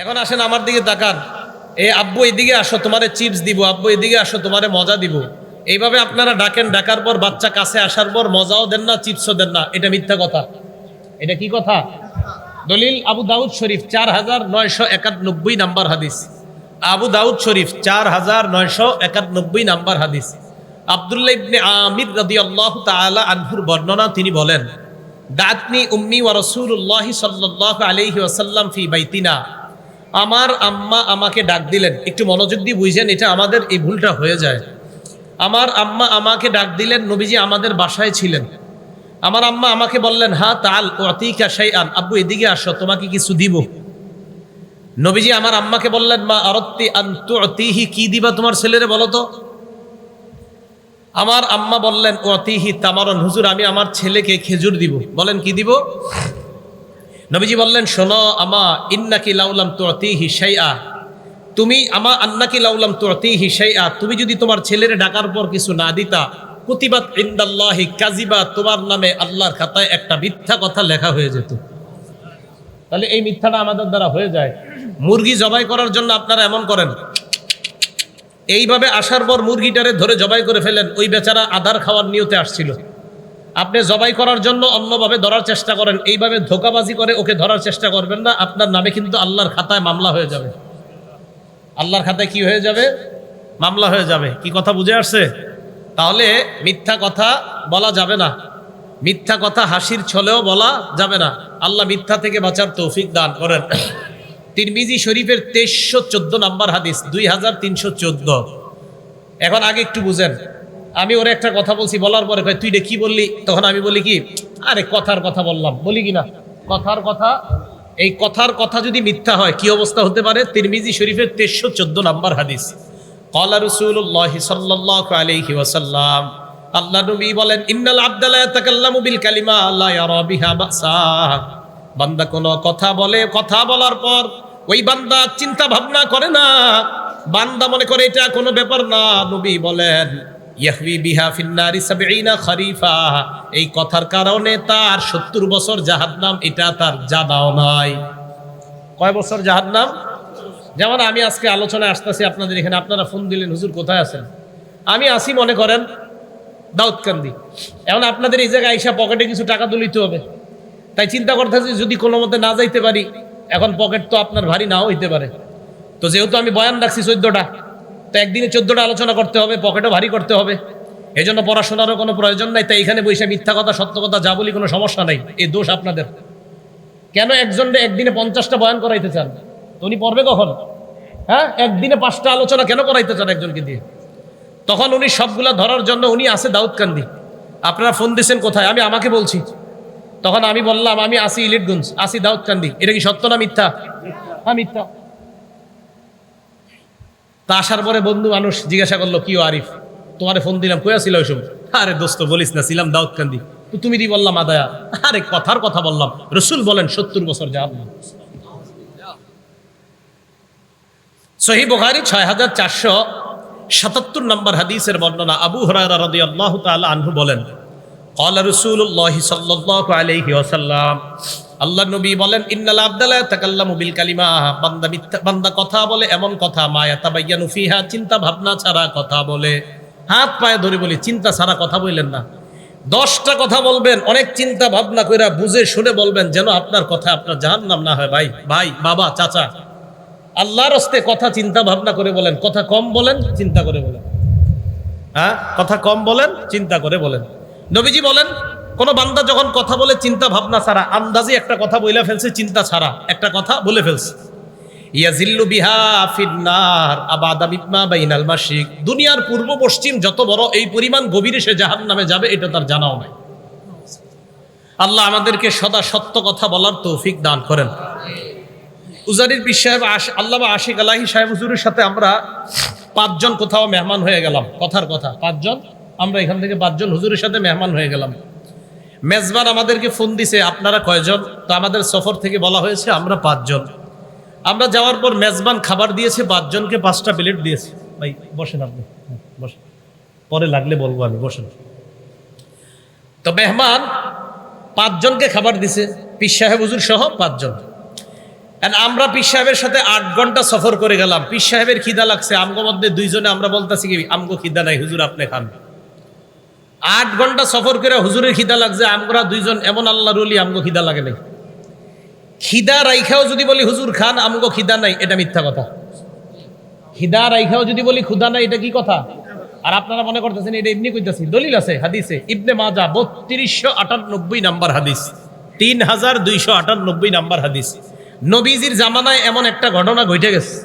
এখন আসেন আমার দিকে তাকান। এই আব্বু, এদিকে আসো, তোমারে চিপস দিব। আব্বু, এদিকে আসো, তোমারে মজা দিব। এইভাবে আপনারা ডাকেন, ডাকার পর বাচ্চা কাছে আসার পর মজাও দেন না, চিপসও দেন না। এটা মিথ্যা কথা। এটা কি কথা? দলিল, আবু দাউদ শরীফ, চার হাজার নয়শো একানব্বই নাম্বার হাদিস। আবু দাউদ শরীফ, চার হাজার নয়শো একানব্বই নাম্বার হাদিস। আবদুল্লাহ ইবনে আমির রাদিয়াল্লাহু তাআলা আনহুর বর্ণনা তিনি বলেন, দাতনি উম্মি ওয়া রাসূলুল্লাহি সাল্লাল্লাহু আলাইহি ওয়াসাল্লাম ফি বাইতিনা। আমার আম্মা আমাকে ডাক দিলেন। একটু মনোযোগ দিয়ে বুঝেন, এটা আমাদের এই ভুলটা হয়ে যায়। আমার আম্মা আমাকে ডাক দিলেন, নবীজি আমাদের বাসায় ছিলেন। আমার আম্মা আমাকে বললেন, হা, তাল অতিকা আন আব্বু, এদিকে আসো, তোমাকে কিছু দিব। নবীজি আমার আম্মাকে বললেন, মা আরত্তি অতিহি কি দিবা তোমার ছেলেরে বলো তো? আমার আম্মা বললেন অতিহি তামারন, হুজুর, আমি আমার ছেলেকে খেজুর দিব। বলেন, কি দিব? নবীজি বললেন, শোনো, আমা ইন্নাকি লাউলাম তুতিহি শাইআ। তুমি আমা আন্নাকি লাউলাম তুতিহি শাইআ। তুমি যদি তোমার ছেলের ডাকার পর কিছু না দিতা, কুতিবাত ইন্দাল্লাহি কাজিবা তোমার নামে আল্লাহর খাতায় একটা মিথ্যা কথা লেখা হয়ে যেত। তাহলে এই মিথ্যাটা আমাদের দ্বারা হয়ে যায়। মুরগি জবাই করার জন্য আপনারা এমন করেন। এইভাবে আসার পর মুরগিটারে ধরে জবাই করে ফেলেন। ওই বেচারা আধার খাওয়ার নিয়তে আসছিল। আপনি জবাই করার জন্য অন্যভাবে ধরার চেষ্টা করেন। এইভাবে ধোকাবাজি করে ওকে ধরার চেষ্টা করবেন না। আপনার নামে কিন্তু আল্লাহর খাতায় মামলা হয়ে যাবে। আল্লাহর খাতায় কি হয়ে যাবে? মামলা হয়ে যাবে। কি কথা বুঝে আসছে? তাহলে মিথ্যা কথা বলা যাবে না। মিথ্যা কথা হাসির ছলেও বলা যাবে না। আল্লাহ মিথ্যা থেকে বাঁচার তৌফিক দান করেন। তিরমিজি শরীফের তেইশশো চোদ্দ নাম্বার হাদিস, দুই হাজার তিনশো চোদ্দ। এখন আগে একটু বুঝেন। আমি ওর একটা কথা বলছি, বলার পরে কয়, তুই কি বললি? তখন আমি বলি কি, আরে কথার কথা বললাম। বলি কি না? কথার কথা, এই কথার কথা যদি মিথ্যা হয়, কি অবস্থা হতে পারে? তিরমিজি শরীফের তেইশশো চোদ্দ নাম্বার হাদিস। কলা রসুল্লাহ সাল্লাহ আলাইহি ওয়াসাল্লাম। আল্লাহ নবী বলেন, ইন্নাল আব্দাল্লাহ বিল কালিমা আল্লাহ বিহা বান্দা কোনো কথা বলে, কথা বলার পর ওই বান্দা চিন্তা ভাবনা করে না। বান্দা মনে করে এটা কোনো ব্যাপার না, নবী বলেন। ইয়াহবি বিহা ফিন্নারি সাবঈনা খরিফা। এই কথার কারণে তার সত্তর বছর জাহান্নাম, এটা তার জানাও নাই কয় বছর জাহান্নাম? যেমন আমি আজকে আলোচনায় আসতেছি আপনাদের এখানে, আপনারা ফোন দিলেন, হুজুর কোথায় আছেন? আমি আসি, মনে করেন, দাউদকান্দি। এখন আপনাদের এই জায়গায় আইসা পকেটে কিছু টাকা তুলিতে হবে। তাই চিন্তা করতেছি, যদি কোনো মতে না যাইতে পারি, এখন পকেট তো আপনার ভারী নাও হইতে পারে। তো যেহেতু আমি বয়ান রাখছি চোদ্দটা তো একদিনে চোদ্দটা আলোচনা করতে হবে, পকেটও ভারী করতে হবে। এই জন্য পড়াশোনারও কোনো প্রয়োজন নাই। তাই এখানে বসে মিথ্যা কথা, সত্য কথা যা বলি কোনো সমস্যা নাই। এই দোষ আপনাদের। কেন একজন একদিনে পঞ্চাশটা বয়ান করাইতে চান? উনি পড়বে কখন? হ্যাঁ? একদিনে পাঁচটা আলোচনা কেন করাইতে চান একজনকে দিয়ে? তখন উনি সবগুলা ধরার জন্য উনি আছে দাউদকান্দি। আপনারা ফোন দিয়েছেন কোথায়? আমি আমাকে বলছি। তখন আমি বললাম, আমি আসি ইলিটগঞ্জ, আসি দাউদকান্দি। এটা কি সত্য না মিথ্যা? হ্যাঁ মিথ্যা। তা আসার পরে বন্ধু মানুষ জিজ্ঞাসা করল, কি আরিফ? তোমারে ফোন দিলাম, কই আসিল ওইসব? আরে দোস্ত, বলিস না, ছিলাম দাউদ ক্যান্ডি তো তুমি দি বললাম আদায়া আরে কথার কথা বললাম। রসুল বলেন, সত্তর বছর যাব সহি বোখারি ছয় হাজার চারশো সাতাত্তর নম্বর হাদিসের বর্ণনা আবু হরারা রদি আল্লাহ তাল আনহু বলেন, কলা রসুল্লাহ সাল্লাহ আলহি আসাল্লাম আল্লাহ নবী বলেন, ইন্নাল আবদালা তাকাল্লামু বিল কালিমা। বান্দা মিথ্যা বান্দা কথা বলে এমন কথা, মা ইয়াতাবায়ানু ফিহা, চিন্তা ভাবনা ছাড়া কথা বলে। হাত পায়ে ধরে বলি, চিন্তা ছাড়া কথা বললেন না। দশটা কথা বলবেন, অনেক চিন্তা ভাবনা কইরা বুঝে শুনে বলবেন, যেন আপনার কথা আপনার জাহান্নাম না হয়। ভাই ভাই, বাবা, চাচা। আল্লাহর হস্তে কথা চিন্তা ভাবনা করে বলেন, কথা কম বলেন, চিন্তা করে বলেন। হ্যাঁ কথা কম বলেন, চিন্তা করে বলেন। নবীজি বলেন কোন বান্দা যখন কথা বলে চিন্তা ভাবনা ছাড়া, আন্দাজে একটা কথা বলে ফেলছে, চিন্তা ছাড়া। একটা কথা বলে ফেলছে। ইয়াজিল্লু বিহা ফিন্নার আবাদা মিম্মা বাইনাল মাসিক দুনিয়ার পূর্ব পশ্চিম যত বড় এই পরিমাণ গভীরে সে জাহান্নামে যাবে, এটা তার জানাও নাই। আল্লাহ আমাদেরকে সদা সত্য কথা বলার তৌফিক দান করেন। উজারির সাহেব আশ- আল্লাহ আশিক আলাহি সাহেব হুজুরের সাথে আমরা পাঁচজন কোথাও মেহমান হয়ে গেলাম। কথার কথা, পাঁচজন? আমরা এখান থেকে পাঁচজন হুজুরের সাথে মেহমান হয়ে গেলাম। মেজবান আমাদেরকে ফোন দিছে, আপনারা কয়জন? তো আমাদের সফর থেকে বলা হয়েছে, আমরা পাঁচজন। আমরা যাওয়ার পর মেজবান খাবার দিয়েছে, পাঁচজনকে পাঁচটা প্লেট দিয়েছে। ভাই, বসেন আপনি। বসেন। পরে লাগলে বলব আমি, বসেন। তো মেহমান পাঁচজনকে খাবার দিছে পিস সাহেব, হুজুর সহ পাঁচজন। আমরা পীর সাহেবের সাথে আট ঘণ্টা সফর করে গেলাম। পীর সাহেবের খিদা লাগছে, আমগো মধ্যে দুইজনে আমরা বলতেছি কি, আমগো খিদা নাই, হুজুর আপনি খান। আট ঘণ্টা সফর করে হুজুরের খিদা লাগছে আমরা দুইজন, এমন আল্লাহর রলি আমগো খিদা লাগে নাই। খিদা রাইখাও যদি বলি হুজুর খান, আমগো খিদা নাই, এটা মিথ্যা কথা। খিদা রাইখাও যদি বলি খুদা নাই, এটা কি কথা? আর আপনারা মনে করতেছেন এটা এমনি কইতাছি, দলিল আছে, হাদিসে, ইবনে মাজা, বত্রিশশো আটানব্বই নাম্বার হাদিস তিন হাজার দুইশো আটানব্বই নাম্বার হাদিস। নবীজির জামানায় এমন একটা ঘটনা ঘটে গেছে।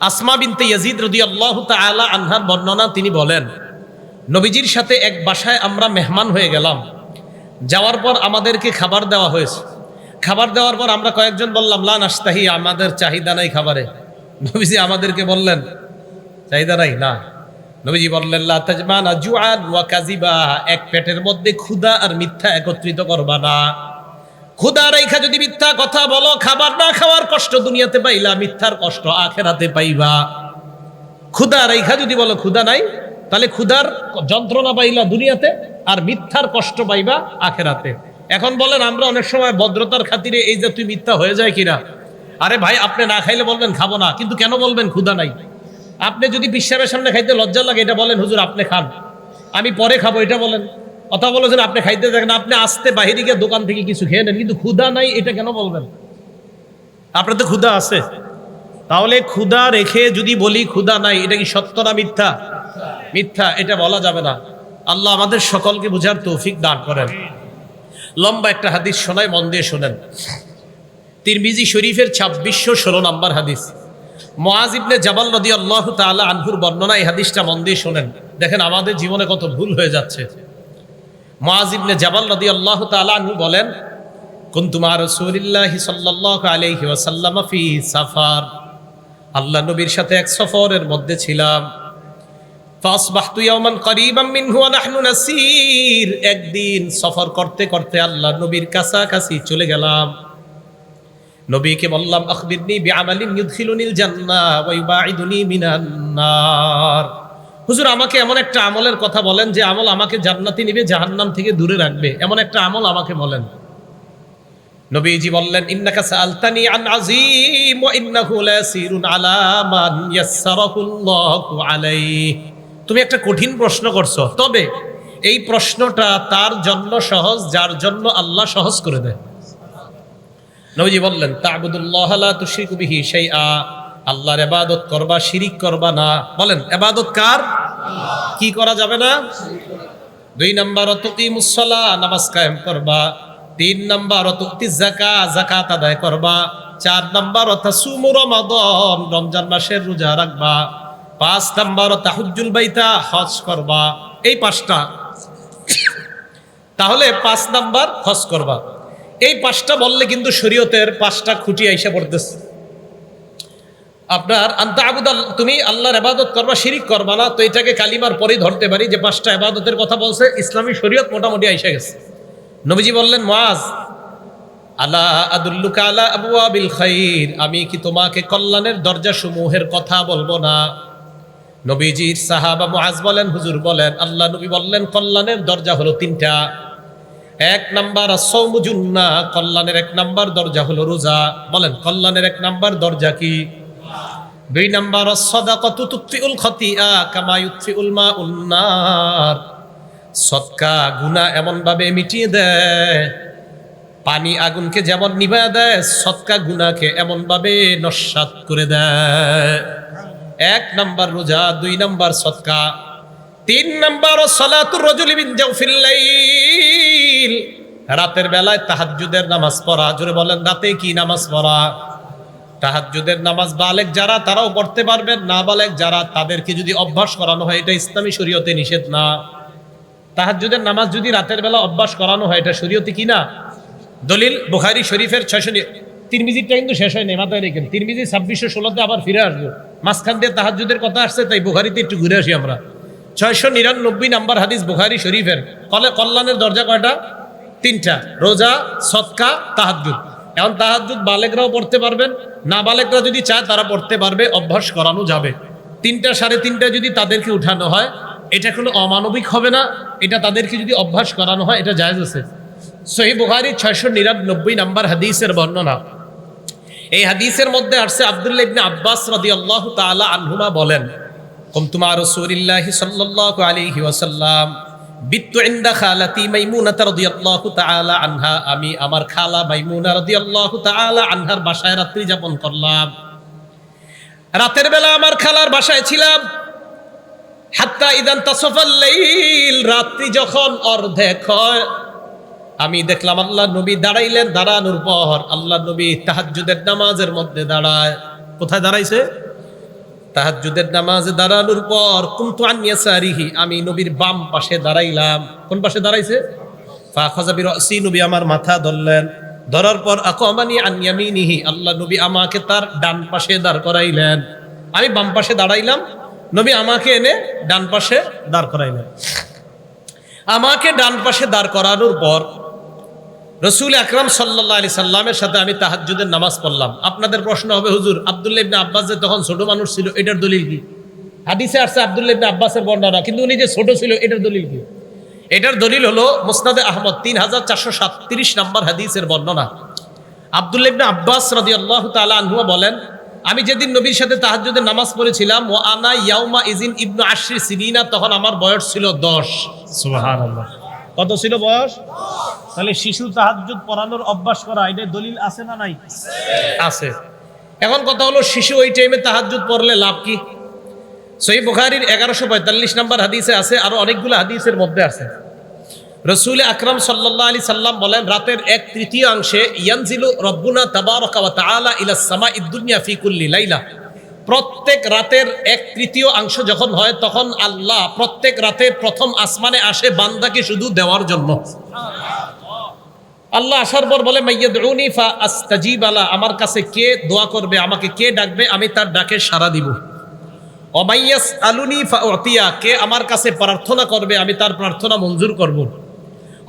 আসমা বিনতে ইয়াজিদ রাদিয়াল্লাহু তাআলা আনহার বর্ণনা তিনি বলেন নবীজির সাথে এক বাসায় আমরা মেহমান হয়ে গেলাম। যাওয়ার পর আমাদেরকে খাবার দেওয়া হয়েছে। খাবার দেওয়ার পর আমরা কয়েকজন বললাম, লা নাস্তাহি আমাদের চাহিদা নাই খাবারে। নবীজি আমাদেরকে বললেন, চাহিদা নাই? না। নবীজি বললেন, লা তাজমানা ওয়া কাযিবা, এক পেটের মধ্যে ক্ষুধা আর মিথ্যা একত্রিত করবা না। ক্ষুধা রেখা যদি মিথ্যা কথা বলো, খাবার না খাওয়ার কষ্ট দুনিয়াতে পাইলা, মিথ্যার কষ্ট আখেরাতে পাইবা। ক্ষুধা রেখা যদি বলো, ক্ষুধা নাই? তাহলে ক্ষুধার যন্ত্রণা পাইলা দুনিয়াতে আর মিথ্যার কষ্ট পাইবা আখেরাতে। এখন বলেন, আমরা অনেক সময় ভদ্রতার খাতিরে এই যে তুই মিথ্যা হয়ে যায় কিনা? আরে ভাই, আপনি না খাইলে বলবেন, খাব না। কিন্তু কেন বলবেন, ক্ষুধা নাই? আপনি যদি বিশ্বাসের সামনে খাইতে লজ্জা লাগে, এটা বলেন, হুজুর, আপনি খান। আমি পরে খাব, এটা বলেন। অথবা বলেছেন, আপনি খাইতে দেখেন আপনি আসতে বাহিরে গিয়ে দোকান থেকে কিছু খেয়ে নেন। কিন্তু ক্ষুধা নাই, এটা কেন বলবেন? আপনার তো ক্ষুধা আছে। তাহলে ক্ষুধা রেখে যদি বলি ক্ষুধা নাই, এটা কি সত্য না মিথ্যা? মিথ্যা, এটা বলা যাবে না। আল্লাহ আমাদের সকলকে বুঝার তৌফিক দান করেন। লম্বা একটা হাদিস শোনায়, মন দিয়ে শোনেন। তিরমিজি শরীফের ছাব্বিশশো ষোলো নম্বর হাদিস। মোয়াজ ইবনে জাবাল নদী আল্লাহ তাআলা আনহুর বর্ণনা, এই হাদিসটা মন দিয়ে শোনেন। দেখেন আমাদের জীবনে কত ভুল হয়ে যাচ্ছে। মোয়াজ ইবনে জাবাল নদী আল্লাহ তাআলা আনহু বলেন কুন্তুমা রাসূলিল্লাহি সাল্লাল্লাহু আলাইহি ওয়াসাল্লাম ফি সাফার। আল্লাহ নবীর সাথে এক সফরের মধ্যে ছিলাম। একদিন সফর করতে করতে আল্লাহ নবীর কাছাকাছি চলে গেলাম। নবীকে বললাম, আখবিরনি বিআমালিন ইউদখিলুনিল জান্নাহ ওয়া ইউবাইদুনি মিনান নার। হুজুর, আমাকে এমন একটা আমলের কথা বলেন যে আমল আমাকে জান্নাতি নিবে, জাহান্নাম থেকে দূরে রাখবে। এমন একটা আমল আমাকে বলেন। নবীজি বললেন, ইন্নাকা সালতানি আন আযীম ওয়া ইন্নাহু লাসিরুন আলা মান ইয়াসসারাহুল্লাহু আলাইহি। তুমি একটা কঠিন প্রশ্ন করছ, তবে এই প্রশ্নটা তার জন্য সহজ, যার জন্য আল্লাহ সহজ করে দেয়। নবীজি বললেন, তা'বুদুল্লাহ লা তুশরিকু বিহি শাইআ। আল্লাহর ইবাদত করবা, শিরিক করবা না। বলেন, ইবাদত কার? কি করা যাবে না? দুই নাম্বার, তুকিমুস সালাহ নামাজ কায়েম করবা। তিন নাম্বার তুতি জাকা যাকাত আদায় করবা। চার নাম্বার তাসুমু রমাদান, রমজান মাসের রোজা রাখবা। পাঁচ নাম্বার তাহুজ্জুল বাইতা, হজ করবা। এই পাঁচটা। তাহলে পাঁচ নাম্বার হজ করবা। এই পাঁচটা বললে কিন্তু শরীয়তের পাঁচটা খুঁটি আইসা পড়তেছে। আপনার আন্তা আবুদাল, তুমি আল্লাহর আবাদত করবা, শিরিক করবা না, তো এটাকে কালিমার পরেই ধরতে পারি যে পাঁচটা আবাদতের কথা বলছে, ইসলামী শরীয়ত মোটামুটি আইসা গেছে। নবীজি বললেন মাজ আলা আদুল্লুকা আলা আবু আবিল খাইর, আমি কি তোমাকে কল্যাণের দরজা সমূহের কথা বলব না? নবীজির সাহাবা মুআজ বলেন, হুজুর বলেন, আল্লাহ নবী বললেন, কল্যাণের দরজা হলো তিনটা। এক নাম্বার সৌমুজুন্না কল্যাণের এক নাম্বার দরজা হলো রোজা। বলেন, কল্যাণের এক নাম্বার দরজা কি? দুই নাম্বার সদাকতু তুতফিউল খতিয়া কামা ইউতফিউল মাউন নার সদকা গুনাহ এমন ভাবে মিটিয়ে দেয়, পানি আগুনকে যেমন নিভা দেয়, সৎকা গুনাকে এমন ভাবে নস্বাত করে দেয়। এক নাম্বার রোজা, দুই নাম্বার সৎকা, তিন নাম্বার সলাতুর রজুলি বিন জাওফিল লাইল। রাতের বেলায় তাহাজ্জুদের নামাজ পড়া, জোরে বলেন, রাতে কি নামাজ পড়া? তাহাজ্জুদের নামাজ বালেক যারা, তারাও পড়তে পারবেন, না বালেক যারা, তাদেরকে যদি অভ্যাস করানো হয়, এটা ইসলামী শরীয়তে নিষেধ না। তাহাজ্জুদের নামাজ যদি রাতের বেলা অভ্যাস করানো হয়, এটা শরীয়তে কি না? দলিল বুখারি শরীফের ছয়শো তিন মিজিটটা কিন্তু শেষ হয়নি, মাথায় রেখেন। তিন মিজি ছাব্বিশশো ষোলোতে আবার ফিরে আসব। মাঝখান দিয়ে তাহাজ্জুদের কথা আসছে, তাই বুখারিতে একটু ঘুরে আসি আমরা। ছয়শো নিরানব্বই নাম্বার হাদিস বুখারি শরীফের। কলে কল্যাণের দরজা কয়টা? তিনটা। রোজা সৎকা তাহাজ্জুদ। এখন তাহাজ্জুদ বালেকরাও পড়তে পারবেন, না বালেকরা যদি চায় তারা পড়তে পারবে, অভ্যাস করানো যাবে। তিনটা সাড়ে তিনটা যদি তাদেরকে উঠানো হয় এটা কোনো অমানবিক হবে না, এটা তাদেরকে যদি অভ্যাস করানো হয়, এটা জায়েজ আছে। সহি বুখারি ছয়শো নিরানব্বই নাম্বার হাদিসের বর্ণনা। এই হাদিসের মধ্যে আসছে আব্দুল্লাহ ইবনে আব্বাস রাদিয়াল্লাহু তাআলা আনহুমা বলেন কুমতুমা রাসূলিল্লাহি সাল্লাল্লাহু আলাইহি ওয়াসাল্লাম, বিত্তু ইনদা খালাতি মাইমুনা রাদিয়াল্লাহু তাআলা আনহা, আমি আমার খালা মাইমুনা রাদিয়াল্লাহু তাআলা আনহার বাসায় রাত্রি যাপন করলাম। রাতের বেলা আমার খালার বাসায় ছিলাম হাত্তা রাত্রি যখন অর্ধেক আমি দেখলাম আল্লাহ নবী দাঁড়াইলেন, দাঁড়ানোর পর আল্লাহ নবী তাহাজ্জুদের নামাজের মধ্যে দাঁড়ায়। কোথায় দাঁড়াইছে? তাহাজ্জুদের নামাজে দাঁড়ানোর পর কুমতু আনিয়াসারিহি আমি নবীর বাম পাশে দাঁড়াইলাম। কোন পাশে দাঁড়াইছে? ফাখাজাবি রাসি নবী আমার মাথা ধরলেন। ধরার পর আকমানি আনিয়ামিনিহি আল্লাহ নবী আমাকে তার ডান পাশে দাঁড় করাইলেন। আমি বাম পাশে দাঁড়াইলাম নবী আমাকে এনে ডান পাশে দাঁড় করাইলেন। আমাকে ডান পাশে দাঁড় করানোর পর রসুল আকরাম সাল্লাহ আলি সাল্লামের সাথে আমি তাহাজ্জুদের নামাজ পড়লাম। আপনাদের প্রশ্ন হবে, হুজুর, আবদুল্লাহ ইবনে আব্বাস যে তখন ছোট মানুষ ছিল, এটার দলিল কি? হাদিসে আসছে আবদুল্লাহ ইবনে আব্বাসের বর্ণনা, কিন্তু উনি যে ছোট ছিল, এটার দলিল কি? এটার দলিল হলো মুসনাদে আহমদ, তিন হাজার চারশো সাতত্রিশ নম্বর হাদিসের বর্ণনা। আবদুল্লাহ ইবনে আব্বাস রাদি আল্লাহ তালা আনহুয়া বলেন আমি যেদিন নবীর সাথে তাহাজ্জুদের নামাজ পড়েছিলাম ও আনা ইয়াউমা ইজিন ইবনু আশরি সিনিনা তখন আমার বয়স ছিল দশ। কত ছিল বয়স? তাহলে শিশু তাহাজ্জুদ পড়ানোর অভ্যাস করা এটা দলিল আছে না নাই? আছে। এখন কথা হলো শিশু ওই টাইমে তাহাজ্জুদ পড়লে লাভ কি? সহি বুখারির এগারোশো পঁয়তাল্লিশ নম্বর হাদিসে আছে আরও অনেকগুলো হাদিসের মধ্যে আছে। রসুল আকরাম সাল্লাহ আলি সাল্লাম বলেন, রাতের এক তৃতীয়াংশে ইয়ানজিলু রব্বুনা তাবারকা ওয়া তাআলা ইলা সামা ইদ্দুনিয়া ফিকুল্লি লাইলা। প্রত্যেক রাতের এক তৃতীয় অংশ যখন হয়, তখন আল্লাহ প্রত্যেক রাতে প্রথম আসমানে আসে বান্দাকে শুধু দেওয়ার জন্য। আল্লাহ আসার পর বলে আস্তাজিব আলা আমার কাছে কে দোয়া করবে, আমাকে কে ডাকবে, আমি তার ডাকে সাড়া দিব। অমাইয়াস আলুনি ফা কে আমার কাছে প্রার্থনা করবে, আমি তার প্রার্থনা মঞ্জুর করব।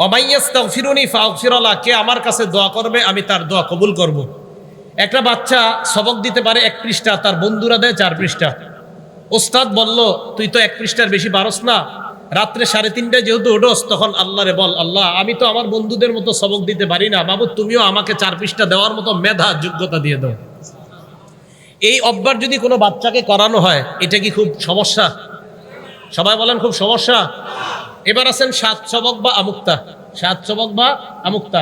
অমাইয়াস তাগফিরুনি ফা আগফিরালা কে আমার কাছে দোয়া করবে, আমি তার দোয়া কবুল করব। একটা বাচ্চা সবক দিতে পারে এক পৃষ্ঠা, তার বন্ধুরা দেয় চার পৃষ্ঠা। ওস্তাদ বলল, তুই তো এক পৃষ্ঠার বেশি পারস না। রাত্রে সাড়ে তিনটায় যেহেতু ওঠোস তখন আল্লাহ রে বল, আল্লাহ, আমি তো আমার বন্ধুদের মতো সবক দিতে পারি না। বাবু, তুমিও আমাকে চার পৃষ্ঠা দেওয়ার মতো মেধা, যোগ্যতা দিয়ে দাও। এই অভ্যাস যদি কোনো বাচ্চাকে করানো হয়, এটা কি খুব সমস্যা? সবাই বলেন, খুব সমস্যা? এবার আছেন সাত চবক বা আমুক্তা। সাত চবক বা আমুক্তা।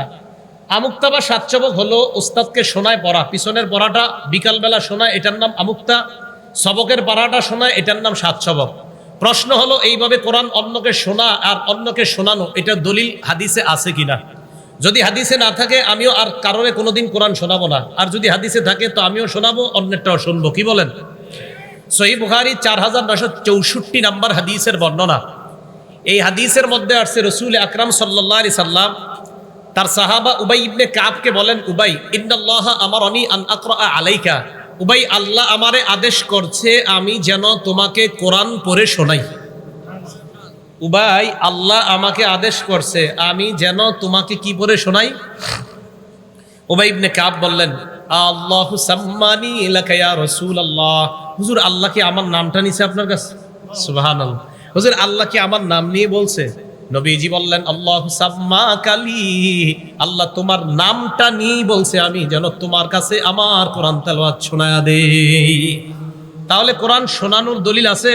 আমুক্তা বা সাত চবক হলো উস্তাদকে শোনায় পড়া পিছনের পড়াটা বিকালবেলা শোনায়, এটার নাম আমুক্তা। সবকের পাড়াটা শোনায়, এটার নাম সাত চবক প্রশ্ন হলো, এইভাবে কোরআন অন্যকে শোনা আর অন্যকে শোনানো, এটা দলিল হাদিসে আছে কিনা? যদি হাদিসে না থাকে, আমিও আর কারণে কোনোদিন কোরআন শোনাবো না। আর যদি হাদিসে থাকে, তো আমিও শোনাবো, অন্যেরটাও শুনব। কি বলেন? সহি বুখারি চার হাজার নশো চৌষট্টি নাম্বার হাদিসের বর্ণনা। এই হাদিসের মধ্যে আসছে, রসুল আকরাম সাল্লাহ আলি সাল্লাম তার সাহাবা উবাই ইবনে কাবকে বলেন, উবাই, ইন্নাল্লাহ আমার অনি আন আকরা আলাইকা। উবাই, আল্লাহ আমারে আদেশ করছে আমি যেন তোমাকে কোরআন পড়ে শোনাই। উবাই, আল্লাহ আমাকে আদেশ করছে আমি যেন তোমাকে কি পড়ে শোনাই? উবাই ইবনে কাব বললেন, আল্লাহ সাম্মানি এলাকায় রসুল আল্লাহ হুজুর, আল্লাহ কি আমার নামটা নিছে আপনার কাছে? সুবহানাল্লাহ। হুজুর, আল্লাহ কি আমার নাম নিয়ে বলছে? নবীজি বললেন, আল্লাহ আল্লাহ তোমার নামটা নিয়েই বলছে আমি, যেন তোমার কাছে আমার কোরআন তেলাওয়াত শোনায়া দেই। তাহলে কোরআন শোনানোর দলিল আছে?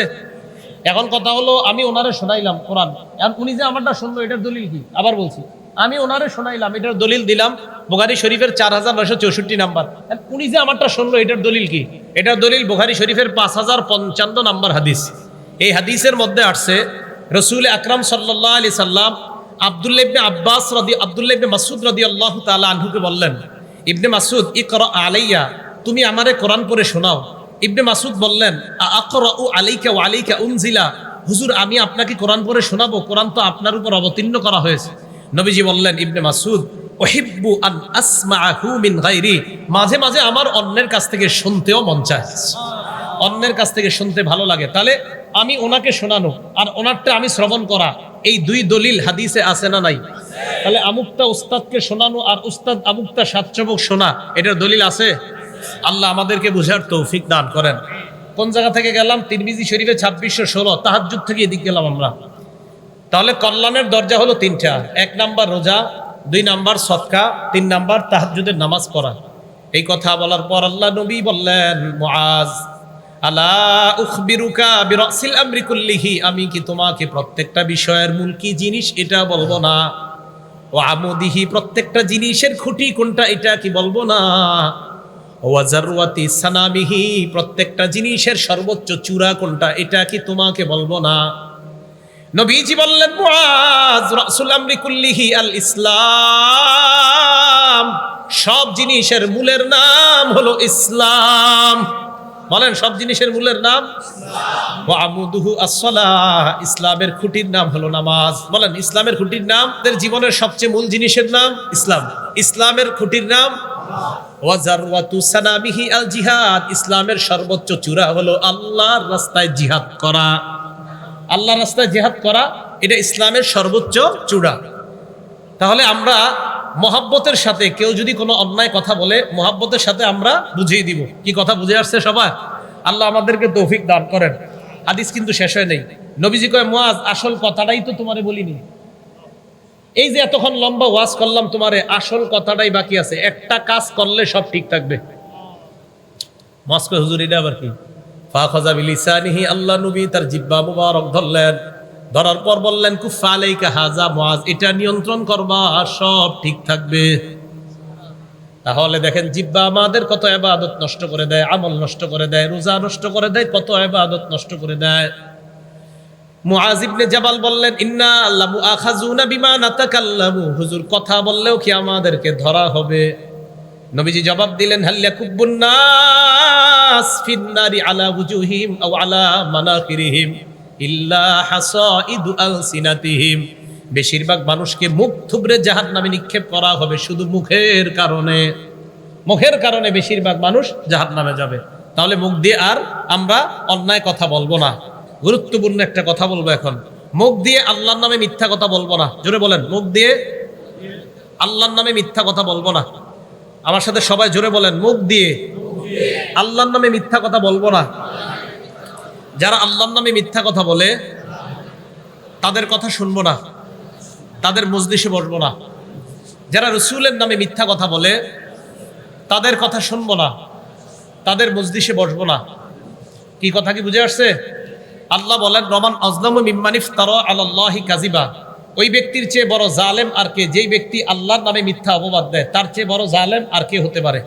এখন কথা হলো, আমি ওনারে শোনাইলাম কোরআন। উনি যে আমারটা শুনলো, এটার দলিল কি? আবার বলছি, আমি ওনারে শোনাইলাম, এটার দলিল দিলাম, বোখারি শরীফের চার হাজার নয়শো চৌষট্টি নাম্বার। উনি যে আমারটা শুনলো, এটার দলিল কি? এটার দলিল বোখারি শরীফের পাঁচ হাজার পঞ্চান্ন নাম্বার হাদিস। এই হাদিসের মধ্যে আসছে, রসুল আকরাম সাল্লাহ আলি সাল্লাম আবদুল্লা ইবনে আব্বাস রদি আবদুল্লা ইবনে মাসুদ রদি আল্লাহ তালা আনহুকে বললেন, ইবনে মাসুদ ই কর আলাইয়া, তুমি আমারে কোরআন পড়ে শোনাও। ইবনে মাসুদ বললেন আকর উ আলাইকা ও আলাইকা উনজিলা, হুজুর, আমি আপনাকে কোরআন পরে শোনাবো, কোরআন তো আপনার উপর অবতীর্ণ করা হয়েছে। নবীজি বললেন, ইবনে মাসুদ ওহিব্বু আন আসমাআহু মিন গায়রি, মাঝে মাঝে আমার অন্যের কাছ থেকে শুনতেও মন চায়। অন্যের কাছ থেকে শুনতে ভালো লাগে। তাহলে আমি ওনাকে শোনানো, আর ওনারটা আমি শ্রবণ করা। এই দুই দলিল হাদিসে আছে না নাই? তাহলে আমুক্তা উস্তাদকে শোনানো আর উস্তাদ আমুক্তা সাতচবক শোনা, এটার দলিল আছে? আল্লাহ আমাদেরকে বুঝার তৌফিক দান করেন। কোন জায়গা থেকে গেলাম? তিরমিজি শরীফে ছাব্বিশশো ষোলো। তাহাজুদ থেকে এদিক গেলাম আমরা। তাহলে কল্যাণের দরজা হলো তিনটা। এক নাম্বার রোজা, দুই নাম্বার সৎকা তিন নাম্বার তাহাজুদের নামাজ পড়া। এই কথা বলার পর আল্লাহ নবী বললেন, মুআজ আলা উখবিরুকা বিরাসিল আমরি কুল্লিহি, আমি কি তোমাকে প্রত্যেকটা বিষয়ের মূল কি জিনিস এটা বলব না? ও আমদিহি, প্রত্যেকটা জিনিসের খুঁটি কোনটা এটা কি বলব না? ওয়াজারওয়াতি সানামিহি, প্রত্যেকটা জিনিসের সর্বোচ্চ চূড়া কোনটা এটা কি তোমাকে বলব না? নবীজি বললেন, মুআজ রাসূল আমরি কুল্লিহি আল ইসলাম, সব জিনিসের মূলের নাম হলো ইসলাম। বলেন, সব জিনিসের মূলের নাম? ইসলামের খুঁটির নাম হলো নামাজ। বলেন, ইসলামের খুঁটির নাম? তাদের জীবনের সবচেয়ে মূল জিনিসের নাম ইসলাম। ইসলামের খুঁটির নাম? আল জিহাদ ইসলামের সর্বোচ্চ চূড়া হলো আল্লাহর রাস্তায় জিহাদ করা। আল্লাহর রাস্তায় জিহাদ করা, এটা ইসলামের সর্বোচ্চ চূড়া। তাহলে আমরা মহাব্বতের সাথে কেউ যদি কোনো অন্যায় কথা বলে, মহাব্বতের সাথে আমরা বুঝিয়ে দিব। কি কথা বুঝে আসছে সবাই? আল্লাহ আমাদেরকে তৌফিক দান করেন। হাদিস কিন্তু শেষ হয় নেই। নবীজি কয় মুয়াজ আসল কথাটাই তো তোমারে বলিনি। এই যে এতক্ষণ লম্বা ওয়াজ করলাম তোমারে, আসল কথাটাই বাকি আছে। একটা কাজ করলে সব ঠিক থাকবে। মস্কো হুজুর আবার কি? ফাখজা বিলিসানিহি, আল্লাহ নবী তার জিব্বা মুবারক ধরলেন। ধরার পর বললেন কুফা আলাইকা হাজা মুআজ, এটা নিয়ন্ত্রণ করবা আর সব ঠিক থাকবে। তাহলে দেখেন, জিব্বা আমাদের কত ইবাদত নষ্ট করে দেয়, আমল নষ্ট করে দেয়, রোজা নষ্ট করে দেয়, কত ইবাদত নষ্ট করে দেয়। মুআজ ইবনে জাবাল বললেন, ইন্না আল্লাহ মুআখাজুনা বিমা নাতাকাল্লামু। হুজুর কথা বললেও কি আমাদেরকে ধরা হবে? নবীজি জবাব দিলেন হাল্লা কুব্বুন নাস ফিন্নারি আলা wujuhihim আও আলা মানাকিরিহিম বেশিরভাগ মানুষকে মুখ থুবড়ে জাহান্নামে নিক্ষেপ করা হবে শুধু মুখের কারণে। মুখের কারণে বেশিরভাগ মানুষ জাহান্নামে যাবে। তাহলে মুখ দিয়ে আর আমরা অন্যায় কথা বলব না। গুরুত্বপূর্ণ একটা কথা বলব এখন। মুখ দিয়ে আল্লাহর নামে মিথ্যা কথা বলব না। জোরে বলেন, মুখ দিয়ে আল্লাহর নামে মিথ্যা কথা বলব না। আমার সাথে সবাই জোরে বলেন, মুখ দিয়ে আল্লাহর নামে মিথ্যা কথা বলব না। যারা আল্লাহর নামে মিথ্যা কথা বলে, তাদের কথা শুনব না। তাদের মজলিসে বসবো না। যারা রসুলের নামে মিথ্যা কথা বলে, তাদের কথা শুনব না। তাদের মজলিসে বসবো না। কি কথা কি বুঝে আসছে? আল্লাহ বলেন, রমান আজলাম মিম্মানিফ তার আল্লাহি কাজিবা ওই ব্যক্তির চেয়ে বড় জালেম আর কে? যেই ব্যক্তি আল্লাহর নামে মিথ্যা অপবাদ দেয়, তার চেয়ে বড় জালেম আর কে হতে পারে?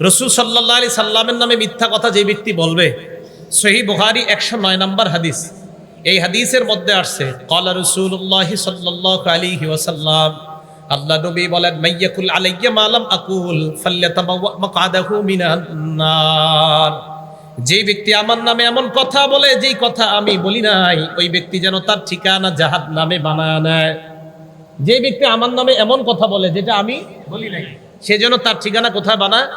রসুল সাল্লাহ আলি সাল্লামের নামে মিথ্যা কথা যে ব্যক্তি বলবে সহি বুহারি একশো নয় নম্বর হাদিস। এই হাদিসের মধ্যে আসছে কলা রসুল্লাহ সাল্লাহ আলিহি ওয়াসাল্লাম আল্লাহ নবী বলেন মাইয়াকুল আলাইয়া মালাম আকুল ফাল্লাতাবাওয়া মাকআদাহু মিনান নার যে ব্যক্তি আমার নামে এমন কথা বলে, যেই কথা আমি বলি নাই, ওই ব্যক্তি যেন তার ঠিকানা জাহাদ নামে বানায় নেয়। যে ব্যক্তি আমার নামে এমন কথা বলে, যেটা আমি বলি নাই, সে যেন তার ঠিকানা কোথায় বানায়?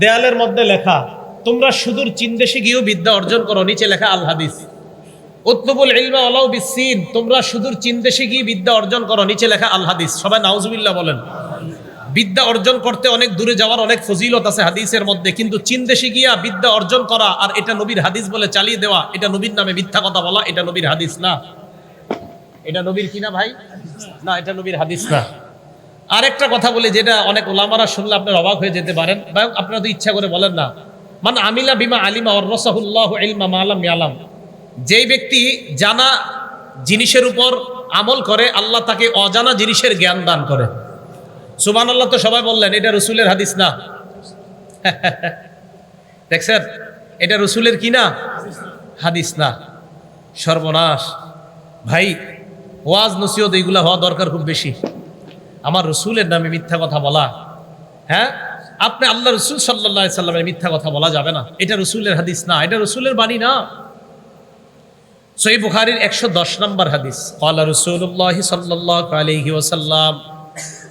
দেয়ালের মধ্যে লেখা। তোমরা সুদূর চীন দেশে গিয়েও বিদ্যা অর্জন করো, নিচে লেখা আল হাদিস। উত্তবুল ইলমা আলাউ বিসিন তোমরা সুদূর চীন দেশে গিয়ে বিদ্যা অর্জন করো, নিচে লেখা আল হাদিস। সবাই নাউজুবিল্লাহ বলেন। বিদ্যা অর্জন করতে অনেক দূরে যাওয়ার অনেক ফজিলত আছে হাদিসের মধ্যে, কিন্তু চীন দেশে গিয়া বিদ্যা অর্জন করা আর এটা নবীর হাদিস বলে চালিয়ে দেওয়া, এটা নবীর নামে মিথ্যা কথা বলা, এটা নবীর হাদিস না। এটা নবীর কিনা ভাই? না, এটা নবীর হাদিস না। আরেকটা কথা বলি, যেটা অনেক ওলামারা শুনলে আপনার অবাক হয়ে যেতে পারেন। আপনারা তো ইচ্ছা করে বলেন না। মানে আমিলা বিমা আলিমা অর রসাহুল্লাহ ইলমা মালাম ইয়ালাম। যেই ব্যক্তি জানা জিনিসের উপর আমল করে, আল্লাহ তাকে অজানা জিনিসের জ্ঞান দান করে। সুবান আল্লাহ তো সবাই বললেন, এটা রসুলের হাদিস না। দেখছেন এটা রসুলের কি না? হাদিস না। সর্বনাশ। ভাই, ওয়াজ, নসিহত এইগুলা হওয়া দরকার খুব বেশি। আমার রসুলের নামে মিথ্যা কথা বলা। হ্যাঁ? আপনি আল্লাহ রসুল সাল্লাহ সাল্লামের মিথ্যা কথা বলা যাবে না। এটা রসুলের হাদিস না, এটা রসুলের বাণী না। সই বুখারির একশো দশ নম্বর হাদিস কলা রসুল্লাহ সাল্লাহ আলহি ওসাল্লাম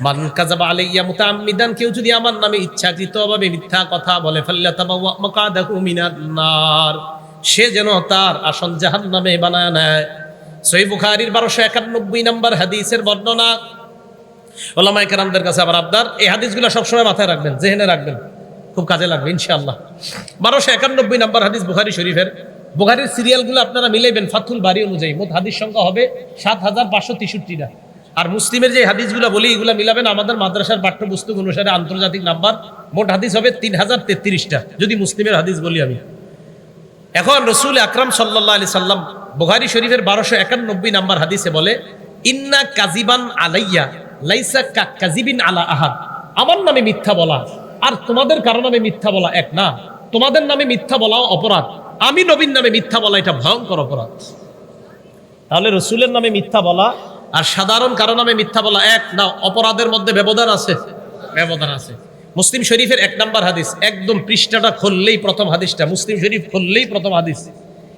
মান কাজাবা আলাইয়া মুতাআম্মিদান কেউ যদি আমার নামে ইচ্ছাকৃতভাবে মিথ্যা কথা বলে ফাল্লাতাবাওয়া মাকাদাহু মিনান সে যেন তার আসন জাহান্নামে বানায় নেয়। সহিহ বুখারীর 1291 নম্বর হাদিসের বর্ণনা ওলামায়ে কেরামদের কাছে আবার আবদার, এই হাদিসগুলো সবসময় মাথায় রাখবেন, জেহেনে রাখবেন, খুব কাজে লাগবে, ইনশাআল্লাহ। 1291 নম্বর হাদিস বুখারী শরীফের। বুখারীর সিরিয়ালগুলো আপনারা মিলাইবেন, ফাতুল বারি অনুযায়ী মোট হাদিস সংখ্যা হবে সাত হাজার পাঁচশো তেষট্টিটা। আর মুসলিমের যে হাদিসগুলো বলি, এগুলো মিলাবেন আমাদের মাদ্রাসার পাঠ্যপুস্তক অনুসারে আন্তর্জাতিক নাম্বার, মোট হাদিস হবে তিন হাজার তেত্রিশটা, যদি মুসলিমের হাদিস বলি আমি। এখন রসুল আকরাম সাল্লাহ আলি সাল্লাম বুহারি শরীফের বারোশো একানব্বই নাম্বার হাদিসে বলে, ইন্না কাজিবান আলাইয়া আমার নামে মিথ্যা বলা আর তোমাদের কারও নামে মিথ্যা বলা এক না। তোমাদের নামে মিথ্যা বলা অপরাধ। আমি নবীর নামে মিথ্যা বলা এটা ভয়ঙ্কর অপরাধ। তাহলে রসুলের নামে মিথ্যা বলা আর সাধারণ কারও নামে মিথ্যা বলা এক না, অপরাধের মধ্যে ব্যবধান আছে? ব্যবধান আছে। মুসলিম শরীফের এক নম্বর হাদিস, একদম পৃষ্ঠাটা খুললেই প্রথম হাদিসটা। মুসলিম শরীফ খুললেই প্রথম হাদিস।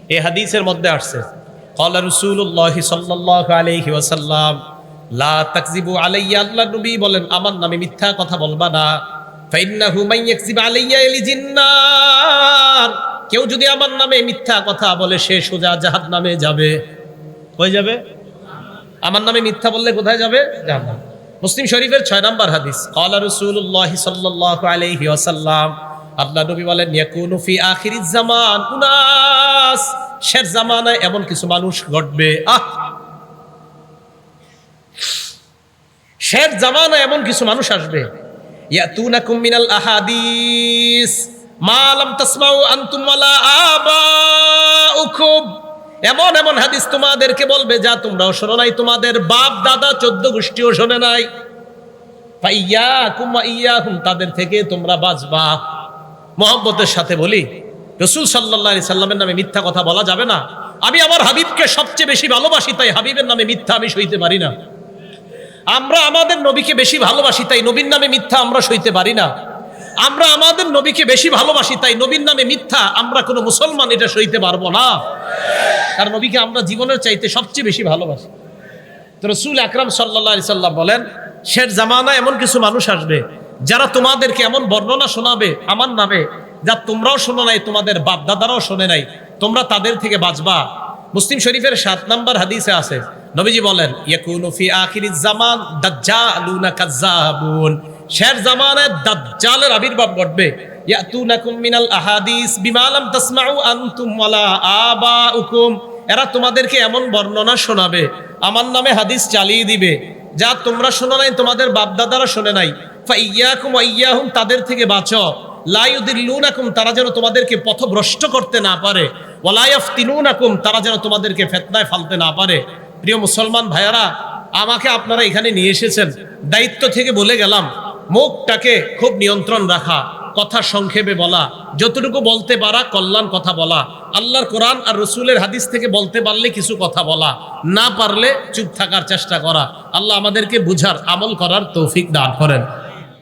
এই হাদিসের মধ্যে আসছে কলা রসুল্লাহ সাল্লাহ আলহি ওয়াসাল্লাম লা তাকজিবু আলাইয়া, আল্লাহ নবী বলেন, আমার নামে মিথ্যা কথা বলবা না। ফাইন্নাহু মান ইয়াকজিব আলাইয়া ইলিজিন্নার কেউ যদি আমার নামে মিথ্যা কথা বলে, সে সোজা জাহাদ নামে যাবে। হয়ে যাবে? আমার নামে মিথ্যা বললে কোথায় যাবে? জাহান মুসলিম শরীফের ছয় নম্বর হাদিস কলা রসুল্লাহ সাল্লাহ আলহি আসাল্লাম আল্লাহ নবী বলেন ইয়াকুনুফি আখিরিজ জামান। উনাস শের জামানায় এমন কিছু মানুষ ঘটবে। আহ! শেষ জামানায় এমন কিছু মানুষ আসবে। ইয়াতুনাকুম মিনাল আহাদিস, মা লাম তাসমাউ আনতুম ওয়ালা আবাউকুম। এমন এমন হাদিস তোমাদেরকে বলবে যা তোমরাও শোনো নাই, তোমাদের বাপ, দাদা, চোদ্দ গোষ্ঠীও শোনে নাই। ফাইয়াকুম ওয়া ইয়াহুম, তাদের থেকে তোমরা বাঁচবা। মহব্বতের সাথে বলি, রসুল সাল্লাহ আলি সাল্লামের নামে মিথ্যা কথা বলা যাবে না। আমি আমার হাবিবকে সবচেয়ে বেশি ভালোবাসি, তাই হাবিবের নামে মিথ্যা আমি সইতে পারি না। আমরা আমাদের নবীকে বেশি ভালোবাসি, তাই নবীর নামে মিথ্যা আমরা সইতে পারি না। আমরা আমাদের নবীকে বেশি ভালোবাসি, তাই নবীর নামে মিথ্যা আমরা কোনো মুসলমান এটা সইতে পারব না। কারণ নবীকে আমরা জীবনের চাইতে সবচেয়ে বেশি ভালোবাসি। তো রসুল আকরাম সাল্লাহ আলি সাল্লাম বলেন, শের জামানা এমন কিছু মানুষ আসবে, যারা তোমাদেরকে এমন বর্ণনা শোনাবে আমার নামে, যা তোমরাও শোনো নাই, তোমাদের বাপ দাদারাও শোনে নাই, তোমরা তাদের থেকে বাঁচবা। মুসলিম শরীফের সাত নাম্বার হাদিসে আছে নবীজি বলেন, ইয়াকুনু ফি আখিরিজ জামান দাজ্জালুনা কাজ্জাবুন। শের জামানায় দাজ্জালের আবির্ভাব ঘটবে। ইয়াতুনাকুম মিনাল আহাদিস বিমা লাম তাসমাউ আনতুম ওয়ালা আবাউকুম। এরা তোমাদেরকে এমন বর্ণনা শোনাবে, আমার নামে হাদিস চালিয়ে দিবে, যা তোমরা শোনো নাই, তোমাদের বাপদাদারা শোনে নাই। ফাইয়াকুম আইয়াহুম তাদের থেকে বাঁচো। লাইউদিল্লুনাকুম তারা যেন তোমাদেরকে পথভ্রষ্ট করতে না পারে। ওয়ালাইফতিনুনাকুম তারা যেন তোমাদেরকে ফেতনায় ফালতে না পারে। প্রিয় মুসলমান ভাইয়ারা, আমাকে আপনারা এখানে নিয়ে এসেছেন। দায়িত্ব থেকে বলে গেলাম, মুখটাকে খুব নিয়ন্ত্রণ রাখা, কথা সংক্ষেপে বলা, যতটুকু বলতে পারা কল্যাণ কথা বলা, আল্লাহর কোরআন আর রসুলের হাদিস থেকে বলতে পারলে কিছু কথা বলা, না পারলে চুপ থাকার চেষ্টা করা, আল্লাহ আমাদেরকে বুঝার, আমল করার তৌফিক দান করেন।